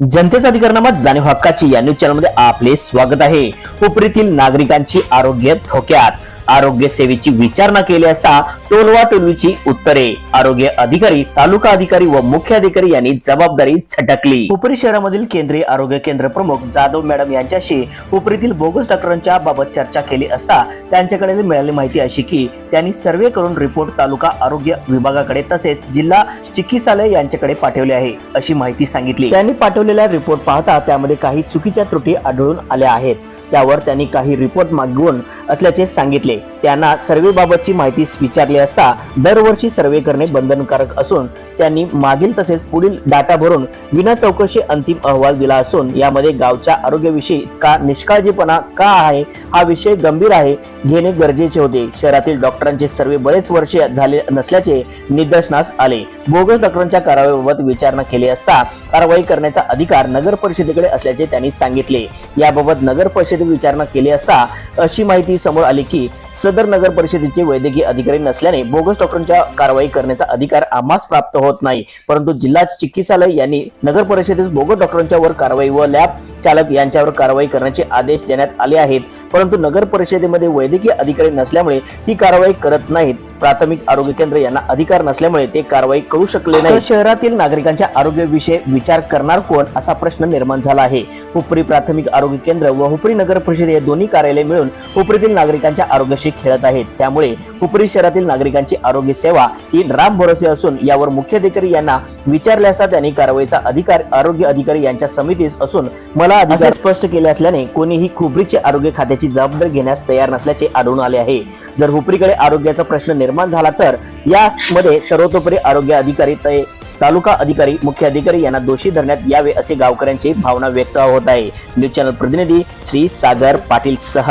जनतेचा अधिकारनामा जाणीव हक्काची या न्यूज चॅनलमध्ये आपले स्वागत आहे. उपरीतील नागरिकांची आरोग्य धोक्यात. आरोग्य सेवेची विचारणा केली असता टोलवा टोलवीची उत्तरे. आरोग्य अधिकारी तालुका अधिकारी व मुख्य अधिकारी यांनी जबाबदारी झटकली. हुपरी शहरामधील केंद्रीय आरोग्य केंद्र प्रमुख जाधव मॅडम यांच्याशी हुपरीतील बोगस डॉक्टरांच्या बाबत चर्चा केली असता त्यांच्याकडे मिळालेली माहिती अशी की त्यांनी सर्वे करून रिपोर्ट तालुका आरोग्य विभागाकडे तसेच जिल्हा चिकित्सालय यांच्याकडे पाठवले आहे अशी माहिती सांगितली. त्यांनी पाठवलेला रिपोर्ट पाहता त्यामध्ये काही चुकीच्या त्रुटी आढळून आल्या आहेत. त्यावर त्यांनी काही रिपोर्ट मागवून असल्याचे सांगितले. त्यांना सर्वे बाबतची माहिती विचारली असता दरवर्षी सर्वे करणे बंधनकारक असून त्यांनी मागील तसेच पुढील डाटा भरून विना चौकशी अंतिम अहवाल दिला असून यामध्ये गावच्या आरोग्याविषयी का निष्काळजीपणा का आहे हा विषय गंभीर आहे घेणे गरजेचे होते. शहरातील डॉक्टरांचे सर्वे बरेच वर्षे झाले नसल्याचे निदर्शनास आले. बोगस डॉक्टरांच्या कारवाईबाबत विचारणा केली असता कारवाई करण्याचा अधिकार नगर परिषदेकडे असल्याचे त्यांनी सांगितले. याबाबत नगर परिषदेत विचारणा केली असता अशी माहिती समोर आली की सदर नगर परिषदेचे वैद्यकीय अधिकारी नसल्याने बोगस डॉक्टरांच्या कारवाई करण्याचा अधिकार आम्हास प्राप्त होत नाही. परंतु जिल्हा चिकित्सालय यांनी नगर परिषदेस बोगस डॉक्टरांच्या वर कारवाई व लॅब चालक यांच्यावर कारवाई करण्याचे आदेश देण्यात आले आहेत. परंतु नगर परिषदेमध्ये वैद्यकीय अधिकारी नसल्यामुळे ती कारवाई करत नाहीत. प्राथमिक आरोग्य केंद्र यांना अधिकार नसल्यामुळे ते कारवाई करू शकले नाही. शहरातील नागरिकांच्या आरोग्याविषयी विचार करणार कोण असा प्रश्न निर्माण झाला आहे. हुपरी प्राथमिक आरोग्य केंद्र व हुपरी नगर परिषद हे दोन्ही कार्यालय मिळून हुपरीतील नागरिकांच्या आरोग्याशी खेळत आहेत. त्यामुळे हुपरी शहरातील नागरिकांची आरोग्य सेवा ही राम भरोसे असून यावर मुख्याधिकारी यांना विचारले असता त्यांनी कारवाईचा अधिकार आरोग्य अधिकारी यांच्या समितीस असून मला अधिकार स्पष्ट केले असल्याने कोणीही खुपरीचे आरोग्य खात्याची जबाबदारी घेण्यास तयार नसल्याचे आढळून आले आहे. जर हुपरीकडे आरोग्याचा प्रश्न निर्माण झाला तर यामध्ये सर्वतोपरी आरोग्य अधिकारी ते तालुका अधिकारी मुख्य अधिकारी यांना दोषी धरण्यात यावे असे गावकऱ्यांची भावना व्यक्त होत आहे. न्यूज चॅनल प्रतिनिधी श्री सागर पाटील सह.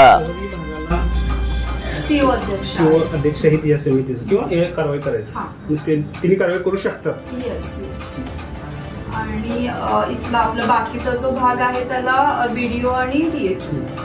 अध्यक्ष अध्यक्षहित या समितीचं. किंवा हे कारवाई करायची. हा. मग ते तिन्ही कारवाई करू शकतात. येस येस आणि इथला आपला बाकीचा जो भाग आहे त्याला बीडीओ आणि डीएचओ